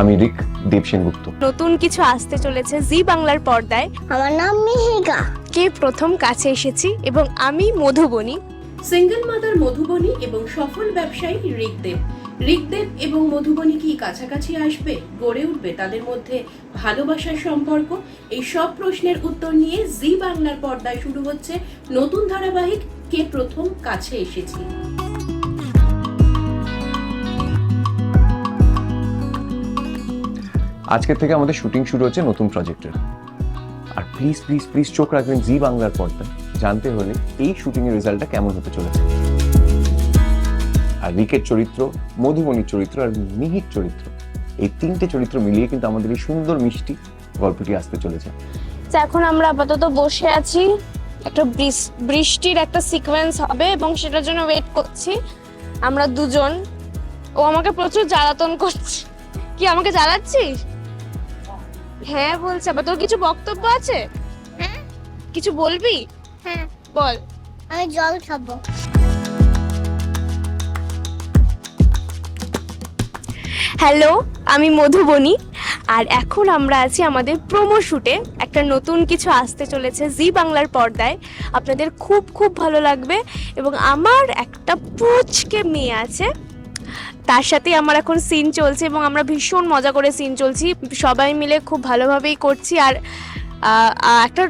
আমি রিক দেব সেনগুপ্ত। নতুন কিছু আসতে চলেছে জি বাংলার পর্দায়। আমার নাম মিহিকা কে প্রথম কাছে এসেছি এবং আমি মধুবনী। সিঙ্গেল মাদার মধুবনী এবং সফল ব্যবসায়ী ঋগদেব ঋগদেব এবং মধুবনী কি কাছাকাছি আসবে গড়ে উঠবে তাদের মধ্যে ভালোবাসার সম্পর্ক? এই সব প্রশ্নের উত্তর নিয়ে জি বাংলার পর্দায় শুরু হচ্ছে নতুন ধারাবাহিক কে প্রথম কাছে এসেছি। আজকের থেকে আমাদের শুটিং শুরু হচ্ছে নতুন প্রজেক্টের আর প্লিজ প্লিজ প্লিজ চোখ রাখবেন জি বাংলার পর্দায় জানতে হলে এই শুটিং এর রেজাল্টটা কেমন হতে চলেছে। আর রিকের চরিত্র, মধুবনীর চরিত্র আর মিহির চরিত্র, এই তিনটে চরিত্র মিলিয়ে কিন্তু আমাদের এই সুন্দর মিষ্টি গল্পটি আসতে চলেছে। এখন আমরা আপাতত বসে আছি। একটা বৃষ- বৃষ্টির একটা সিকোয়েন্স হবে এবং সেটার জন্য ওয়েট করছি। আমরা দুজন। ও আমাকে প্রচুর জ্বালাতন করছে। কি, আমাকে জ্বালাচ্ছিস? হ্যাঁ বলছে। আবার তোর কিছু বক্তব্য আছে? হ্যাঁ। কিছু বলবি? হ্যাঁ। বল। আমি জল খাব। হ্যালো আমি মধুবনী। আর এখন আমরা আছি আমাদের প্রোমো শুটে। একটা নতুন কিছু আসতে চলেছে জি বাংলার পর্দায়। আপনাদের খুব খুব ভালো লাগবে। এবং আমার একটা পুচকে মেয়ে আছে। তার সাথে আমার এখন সিন চলছে এবং আমরা ভীষণ মজা করে সিন চলছি। সবাই মিলে খুব ভালোভাবেই করছি আর একটা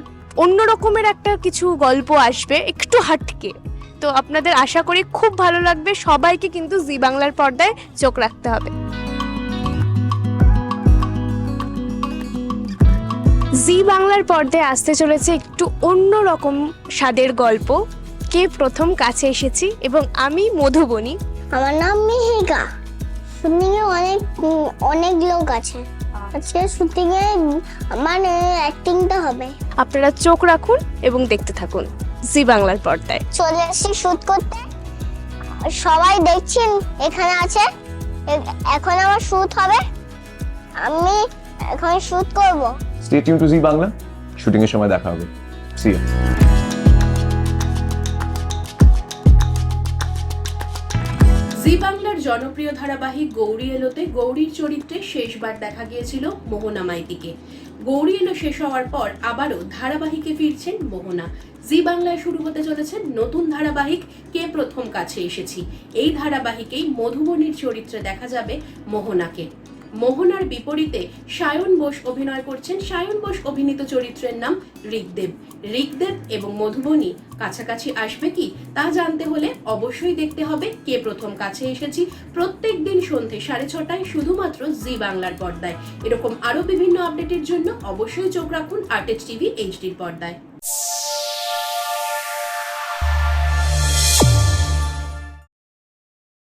অন্য রকমের একটা কিছু গল্প আসবে একটু হাটকে। তো আপনাদের আশা করি খুব ভালো লাগবে। সবাইকে কিন্তু জি বাংলার পর্দায় চোখ রাখতে হবে। জি বাংলার পর্দায় আসতে চলেছে একটু অন্য রকম স্বাদের গল্প। কে প্রথম কাছে এসেছি? এবং আমি মধুবনী। আমার নাম মিহিকা শুটিং এ অনেক অনেক লোক আছে। আজকে শুটিং এ আমার অ্যাক্টিংটা হবে। আপনারা চোখ রাখুন এবং দেখতে থাকুন। জি বাংলার পর্দায়। চলে এসেছি শুট করতে। সবাই দেখছেন এখানে আছে। এখন আমার শুট হবে। আমি এখন শুট করব। Stay tune to Zee Bangla shooting এর সময় দেখা হবে। সি ইউ জি বাংলার জনপ্রিয় ধারাবাহিক গৌরী এলোতে গৌরীর চরিত্রে শেষবার দেখা গিয়েছিল মোহনা মাইতিকে। গৌরী এলো শেষ হওয়ার পর আবারও ধারাবাহিকে ফিরছেন মোহনা। জি বাংলায় শুরু হতে চলেছে নতুন ধারাবাহিক কে প্রথম কাছে এসেছি। এই ধারাবাহিকেই মধুবনীর চরিত্রে দেখা যাবে মোহনাকে। মোহনার বিপরীতে সায়ন বোস অভিনয় করছেন। সায়ন বোস অভিনীত চরিত্রের নাম ঋগদেব ঋগদেব এবং মধুবনী কাছাকাছি আসবে কি তা জানতে হলে অবশ্যই দেখতে হবে কে প্রথম কাছে এসেছি। প্রত্যেক দিন সন্ধে সাড়ে ছটায় শুধুমাত্র জি বাংলার পর্দায়। এরকম আরও বিভিন্ন আপডেটের জন্য অবশ্যই চোখ রাখুন আর্টেজ টিভি এইচডির পর্দায়।